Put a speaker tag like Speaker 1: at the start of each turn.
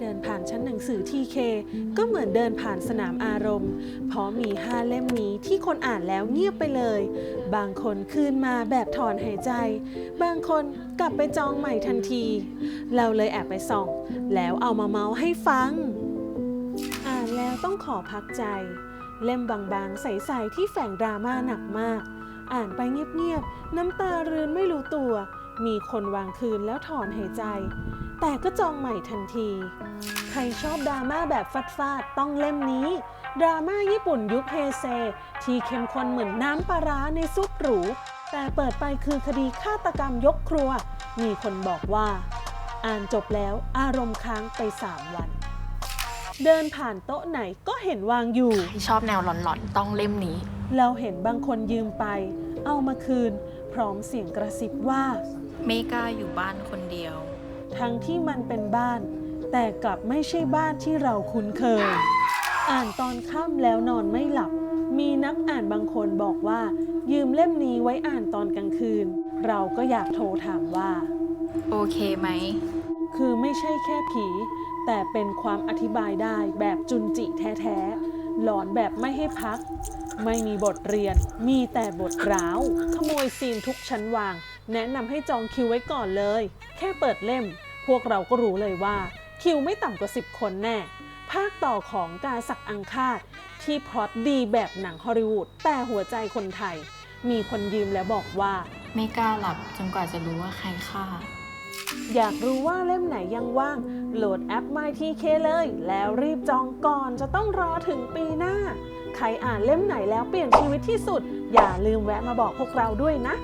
Speaker 1: เดินผ่านชั้นหนังสือทีเคก็เหมือนเดินผ่านสนามอารมณ์ เพราะมีห้าเล่มนี้ที่คนอ่านแล้วเงียบไปเลย บางคนคืนมาแบบถอนหายใจ บางคนกลับไปจองใหม่ทันที เราเลยแอบไปส่อง แล้วเอามาเมาส์ให้ฟัง อ่านแล้วต้องขอพักใจ เล่มบางๆ ใสๆที่แฝงดราม่าหนักมาก อ่านไปเงียบๆ น้ำตารืนไม่รู้ตัว มีคนวางคืนแล้วถอนหายใจ แต่ก็จองใหม่ทันที ใครชอบดราม่าแบบฟาดๆต้องเล่มนี้ ดราม่าญี่ปุ่นยุคเฮเซ ที่เข้มข้นเหมือนน้ำปลาร้าในซุปหรู แต่เปิดไปคือคดีฆาตกรรมยกครัว มีคนบอกว่า อ่านจบแล้วอารมณ์ค้างไป 3 วัน เดินผ่านโต๊ะไหนก็เห็นวางอยู่
Speaker 2: ที่ชอบแนวหลอนๆ ต้องเล่มนี้
Speaker 1: เราเห็นบางคนยืมไป เอามาคืน พร้อมเสียงกระซิบว่า
Speaker 3: ไม่กล้าอยู่บ้านคนเดียว
Speaker 1: ทั้งที่มันเป็นบ้าน แต่กลับไม่ใช่บ้านที่เราคุ้นเคย อ่านตอนค่ำแล้วนอนไม่หลับ มีนักอ่านบางคนบอกว่า ยืมเล่มนี้ไว้อ่านตอนกลางคืน เราก็อยากโทรถามว่า
Speaker 3: โอเคไหม
Speaker 1: คือไม่ใช่แค่ผี แต่เป็นความอธิบายได้แบบจุนจิแท้ๆ หลอนแบบไม่ให้พัก ไม่มีบทเรียน มีแต่บทร้าว ขโมยซีนทุกชั้นวาง แนะนำให้จองคิวไว้ก่อนเลย แค่เปิดเล่ม พวกเราก็รู้เลยว่า คิวไม่ต่ำกว่า 10 คนแน่ ภาคต่อของกาสักอังคาดที่พล็อตดีแบบหนังฮอลลีวูดแต่หัวใจคนไทย มีคนยืมแล้วบอกว่า
Speaker 3: ไม่กล้าหลับจนกว่าจะรู้ว่าใครฆ่า
Speaker 1: อยากรู้ว่าเล่มไหนยังว่าง โหลดแอป MyTK เลย แล้วรีบจองก่อนจะต้องรอถึงปีหน้า ใครอ่านเล่มไหนแล้วเปลี่ยนชีวิตที่สุด อย่าลืมแวะมาบอกพวกเราด้วยนะ